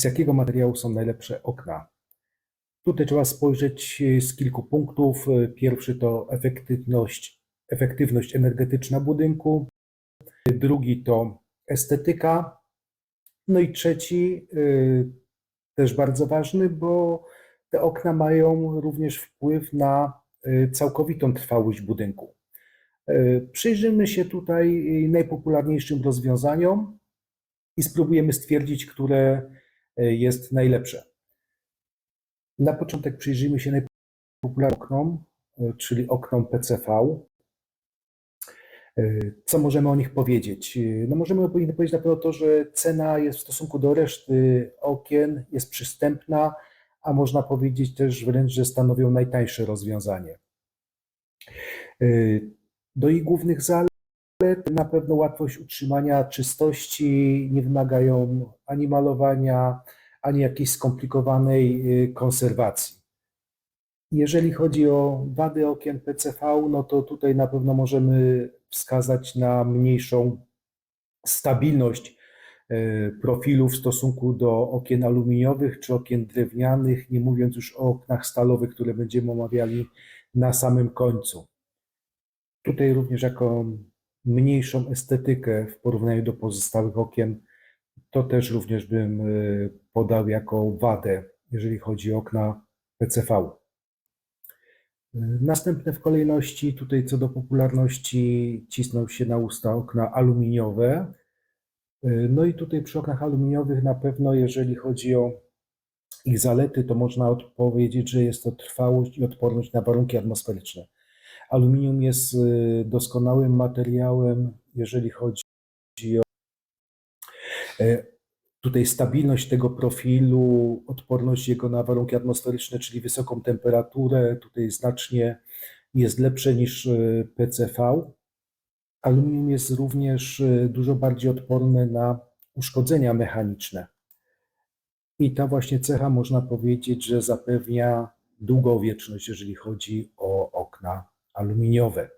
z jakiego materiału są najlepsze okna. Tutaj trzeba spojrzeć e, z kilku punktów. E, Pierwszy to efektywność, efektywność energetyczna budynku, drugi to estetyka, no i trzeci, y, też bardzo ważny, bo te okna mają również wpływ na y, całkowitą trwałość budynku. Y, Przyjrzymy się tutaj najpopularniejszym rozwiązaniom i spróbujemy stwierdzić, które y, jest najlepsze. Na początek przyjrzyjmy się najpopularniejszym oknom, czyli oknom PCV. Co możemy o nich powiedzieć? No możemy powinni powiedzieć na pewno to, że cena jest w stosunku do reszty okien jest przystępna, a można powiedzieć też wręcz, że stanowią najtańsze rozwiązanie. Y, Do ich głównych zalet na pewno łatwość utrzymania czystości, nie wymagają ani malowania, ani jakiejś skomplikowanej y, konserwacji. Jeżeli chodzi o wady okien PCV, no to tutaj na pewno możemy wskazać na mniejszą stabilność e, profilu w stosunku do okien aluminiowych czy okien drewnianych, nie mówiąc już o oknach stalowych, które będziemy omawiali na samym końcu. Tutaj również jako mniejszą estetykę w porównaniu do pozostałych okien, to też również bym e, podał jako wadę, jeżeli chodzi o okna PCV. Następne w kolejności, tutaj co do popularności, cisną się na usta okna aluminiowe. No i tutaj przy oknach aluminiowych na pewno, jeżeli chodzi o ich zalety, to można odpowiedzieć, że jest to trwałość i odporność na warunki atmosferyczne. Aluminium jest y, doskonałym materiałem, jeżeli chodzi o e, tutaj stabilność tego profilu, odporność jego na warunki atmosferyczne, czyli wysoką temperaturę, tutaj znacznie jest lepsze niż y, PCV. Aluminium jest również y, dużo bardziej odporne na uszkodzenia mechaniczne. I ta właśnie cecha można powiedzieć, że zapewnia długowieczność, jeżeli chodzi o aluminiowe.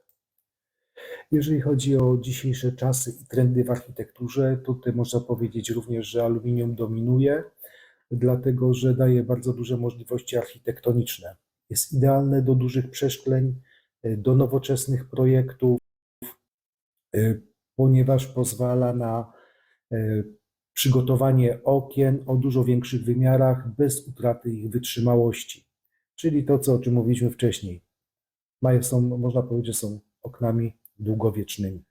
Jeżeli chodzi o dzisiejsze czasy i trendy w architekturze, tutaj można powiedzieć również, że aluminium dominuje, dlatego że daje bardzo duże możliwości architektoniczne. Jest idealne do dużych przeszkleń, y, do nowoczesnych projektów, y, ponieważ pozwala na y, przygotowanie okien o dużo większych wymiarach bez utraty ich wytrzymałości. Czyli to, co, o czym mówiliśmy wcześniej. Mają, są, można powiedzieć, są oknami długowiecznymi.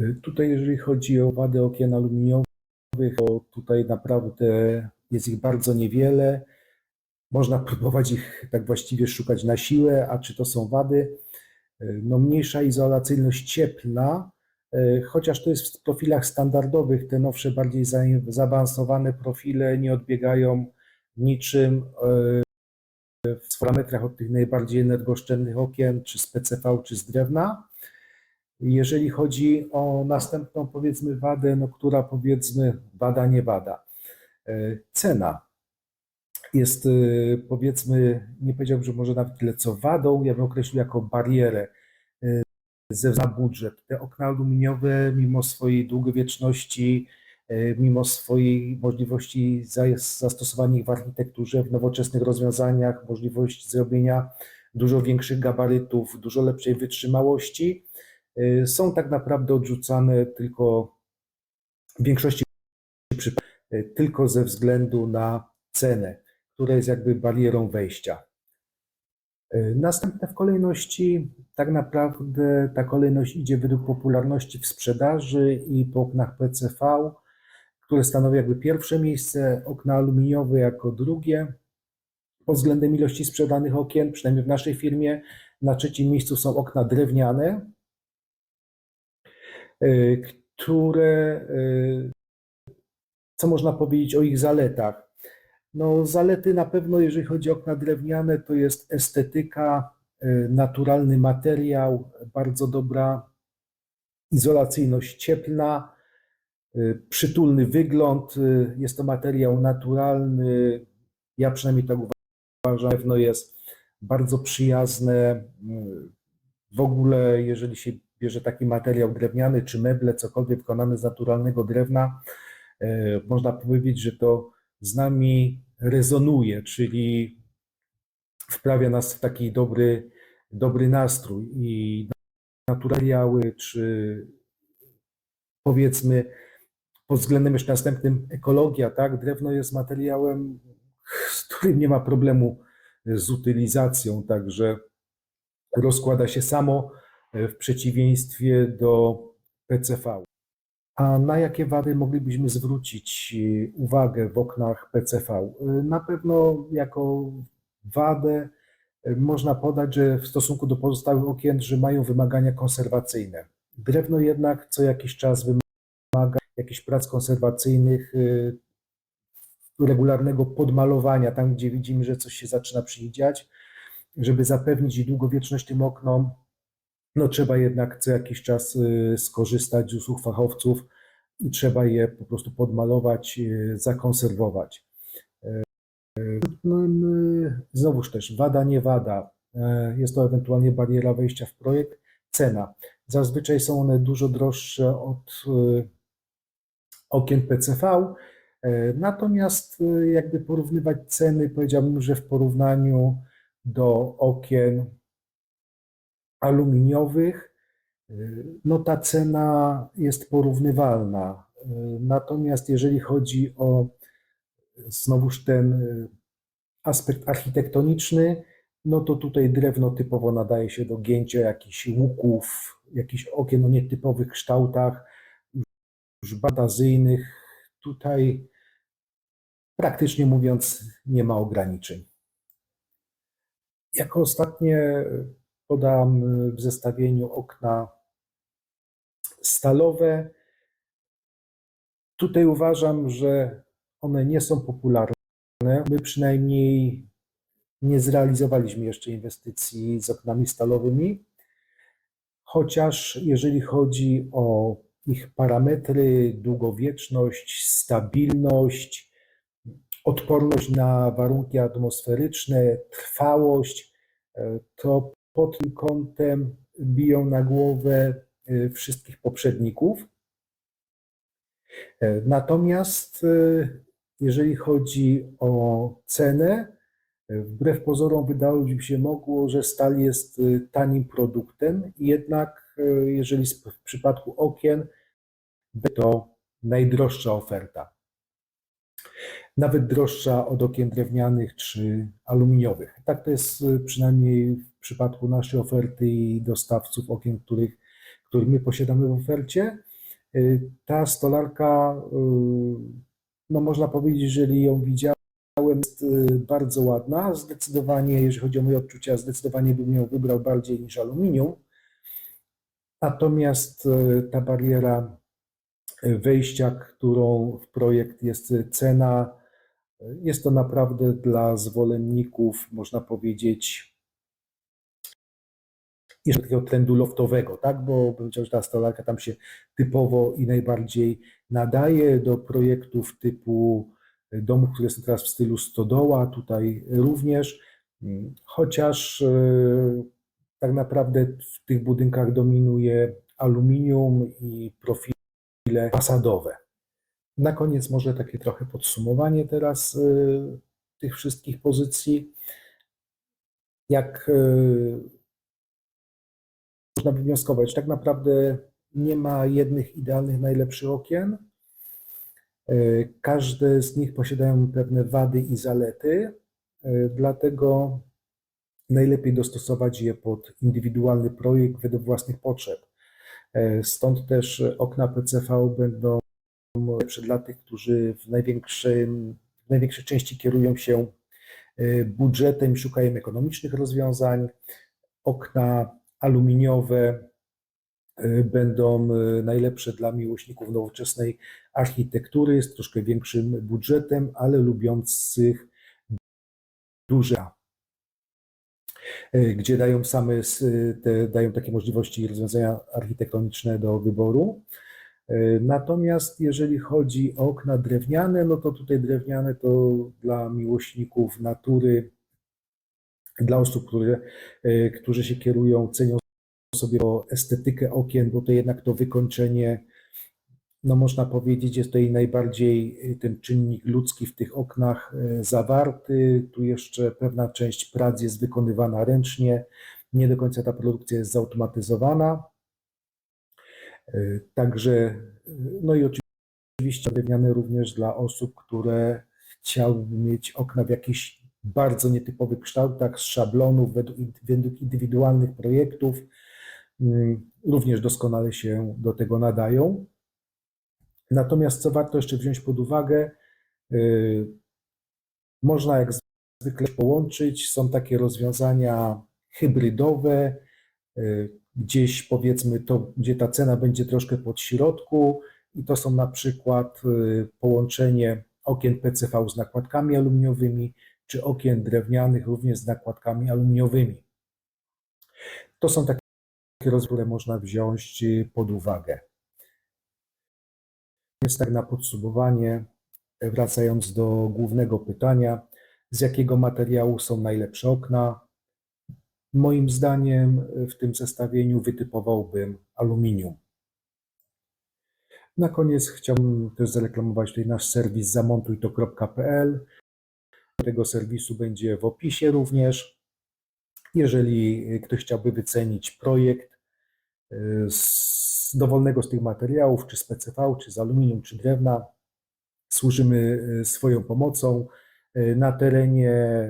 Y, Tutaj, jeżeli chodzi o wady okien aluminiowych, to tutaj naprawdę jest ich bardzo niewiele. Można próbować ich tak właściwie szukać na siłę, a czy to są wady? Y, No, mniejsza izolacyjność cieplna, y, chociaż to jest w profilach standardowych, te nowsze, bardziej za- zaawansowane profile nie odbiegają niczym w parametrach od tych najbardziej energooszczędnych okien, czy z PCV, czy z drewna. Jeżeli chodzi o następną, powiedzmy, wadę, no, która powiedzmy, wada, nie wada. E, Cena jest, e, powiedzmy, nie powiedziałbym, że może nawet tyle co wadą, ja bym określił jako barierę e, ze względu na budżet. Te okna aluminiowe, mimo swojej długowieczności, mimo swojej możliwości za- zastosowania ich w architekturze, w nowoczesnych rozwiązaniach, możliwość zrobienia dużo większych gabarytów, dużo lepszej wytrzymałości, y, są tak naprawdę odrzucane tylko w większości przypadków y, tylko ze względu na cenę, która jest jakby barierą wejścia. Następne w kolejności, tak naprawdę ta kolejność idzie według popularności w sprzedaży i po oknach PCV, które stanowi jakby pierwsze miejsce, okna aluminiowe jako drugie. Pod względem ilości sprzedanych okien, przynajmniej w naszej firmie, na trzecim miejscu są okna drewniane, y, które, y, co można powiedzieć o ich zaletach? No, zalety na pewno, jeżeli chodzi o okna drewniane, to jest estetyka, y, naturalny materiał, bardzo dobra izolacyjność cieplna, przytulny wygląd. y, Jest to materiał naturalny. Ja przynajmniej tak uważam, pewno jest bardzo przyjazne. y, W ogóle, jeżeli się bierze taki materiał drewniany, czy meble, cokolwiek wykonane z naturalnego drewna, można powiedzieć, że to z nami rezonuje, czyli wprawia nas w taki dobry, dobry nastrój i naturaliały, czy powiedzmy pod względem następnym ekologia, tak? Drewno jest materiałem, z którym nie ma problemu z utylizacją, także rozkłada się samo e, w przeciwieństwie do PCV. A na jakie wady moglibyśmy zwrócić e, uwagę w oknach PCV? E, Na pewno jako wadę można podać, że w stosunku do pozostałych okien, że mają wymagania konserwacyjne. Drewno jednak co jakiś czas wymaga jakichś prac konserwacyjnych, e, regularnego podmalowania, tam gdzie widzimy, że coś się zaczyna przy nich dziać, żeby zapewnić długowieczność tym oknom, no trzeba jednak co jakiś czas y, skorzystać z usług fachowców i trzeba je po prostu podmalować, y, zakonserwować. No, y, znowuż też wada, nie wada. Jest to ewentualnie bariera wejścia w projekt. Cena. Zazwyczaj są one dużo droższe od y, okien PCV, e, natomiast y, jakby porównywać ceny, powiedziałbym, że w porównaniu do okien aluminiowych, y, no ta cena jest porównywalna. Natomiast jeżeli chodzi o znowuż ten aspekt architektoniczny, no to tutaj drewno typowo nadaje się do gięcia jakichś łuków, jakichś okien o nietypowych kształtach, już fantazyjnych. Tutaj praktycznie mówiąc nie ma ograniczeń. Jako ostatnie podam w zestawieniu okna stalowe. Tutaj uważam, że one nie są popularne. My przynajmniej nie zrealizowaliśmy jeszcze inwestycji z oknami stalowymi, chociaż jeżeli chodzi o ich parametry, długowieczność, stabilność, odporność na warunki atmosferyczne, trwałość, e, to pod tym kątem biją na głowę e, wszystkich poprzedników. E, Natomiast jeżeli chodzi o cenę, wbrew pozorom wydałoby się mogło, że stal jest tanim produktem, jednak jeżeli sp- w przypadku okien, będzie to najdroższa oferta. Nawet droższa od okien drewnianych czy aluminiowych. Tak to jest e, przynajmniej w przypadku naszej oferty i dostawców okien, których, których my posiadamy w ofercie. E, Ta stolarka, no można powiedzieć, jeżeli ją widziałem, jest bardzo ładna. Zdecydowanie, jeżeli chodzi o moje odczucia, zdecydowanie bym ją wybrał bardziej niż aluminium. Natomiast e, ta bariera e, wejścia, którą w projekt jest cena, e, jest to naprawdę dla zwolenników, można powiedzieć, jeszcze takiego trendu loftowego, tak? Bo bym powiedział, że ta stolarka tam się typowo i najbardziej nadaje do projektów typu domów, które są teraz w stylu stodoła, tutaj również, Mm, chociaż tak naprawdę w tych budynkach dominuje aluminium i profile fasadowe. Na koniec może takie trochę podsumowanie teraz e, tych wszystkich pozycji. Jak e, można wywnioskować, tak naprawdę nie ma jednych idealnych, najlepszych okien. E, Każde z nich posiadają pewne wady i zalety, dlatego najlepiej dostosować je pod indywidualny projekt według własnych potrzeb. E, Stąd też okna PCV będą lepsze dla tych, którzy w największym, w największej części kierują się e, budżetem szukają ekonomicznych rozwiązań. Okna aluminiowe e, będą najlepsze dla miłośników nowoczesnej architektury z troszkę większym budżetem, ale lubiących duże, gdzie dają same s- te, dają takie możliwości i rozwiązania architektoniczne do wyboru. E, Natomiast jeżeli chodzi o okna drewniane, no to tutaj drewniane to dla miłośników natury, dla osób, które, e, którzy się kierują, cenią sobie estetykę okien, bo to jednak to wykończenie no można powiedzieć, jest tutaj najbardziej y, ten czynnik ludzki w tych oknach y, zawarty. Tu jeszcze pewna część prac jest wykonywana ręcznie. Nie do końca ta produkcja jest zautomatyzowana. Y, Także, no i oczywiście drewniane również dla osób, które chciałyby mieć okna w jakichś bardzo nietypowych kształtach, z szablonów, według indywidualnych projektów. Również doskonale się do tego nadają. Natomiast co warto jeszcze wziąć pod uwagę, y, można jak zwykle połączyć, są takie rozwiązania hybrydowe, y, gdzieś powiedzmy to, gdzie ta cena będzie troszkę pod środku i to są na przykład y, połączenie okien PCV z nakładkami aluminiowymi, czy okien drewnianych również z nakładkami aluminiowymi. To są takie rozwiązania, które można wziąć pod uwagę. Więc tak na podsumowanie, wracając do głównego pytania, z jakiego materiału są najlepsze okna? Moim zdaniem w tym zestawieniu wytypowałbym aluminium. Na koniec chciałbym też zareklamować tutaj nasz serwis zamontujto.pl. Tego serwisu będzie w opisie również. Jeżeli ktoś chciałby wycenić projekt z dowolnego z tych materiałów, czy z PCV, czy z aluminium, czy drewna, służymy y, swoją pomocą. Y, Na terenie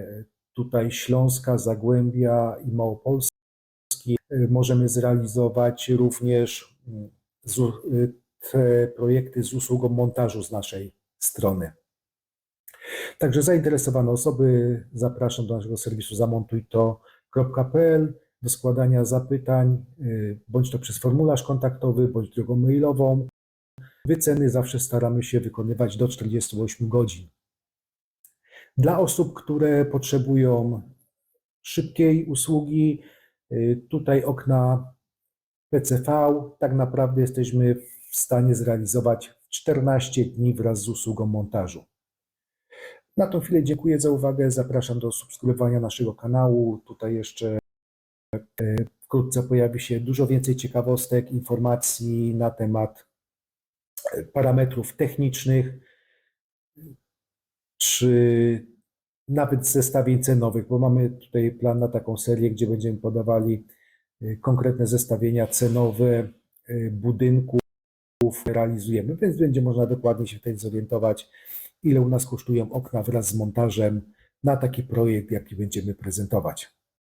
tutaj Śląska, Zagłębia i Małopolski y, możemy zrealizować również mm, te projekty z usługą montażu z naszej strony. Także zainteresowane osoby zapraszam do naszego serwisu zamontujto.pl do składania zapytań, y, bądź to przez formularz kontaktowy, bądź drogą mailową. Wyceny zawsze staramy się wykonywać do 48 godzin. Dla osób, które potrzebują szybkiej usługi, y, tutaj okna PCV, tak naprawdę jesteśmy w stanie zrealizować w 14 dni wraz z usługą montażu. Na tą chwilę dziękuję za uwagę. Zapraszam do subskrybowania naszego kanału. Tutaj jeszcze wkrótce pojawi się dużo więcej ciekawostek, informacji na temat y, parametrów technicznych, czy nawet zestawień cenowych, bo mamy tutaj plan na taką serię, gdzie będziemy podawali y, konkretne zestawienia cenowe budynków, realizujemy, więc będzie można dokładnie się wtedy zorientować, ile u nas kosztują okna wraz z montażem na taki projekt, jaki będziemy prezentować.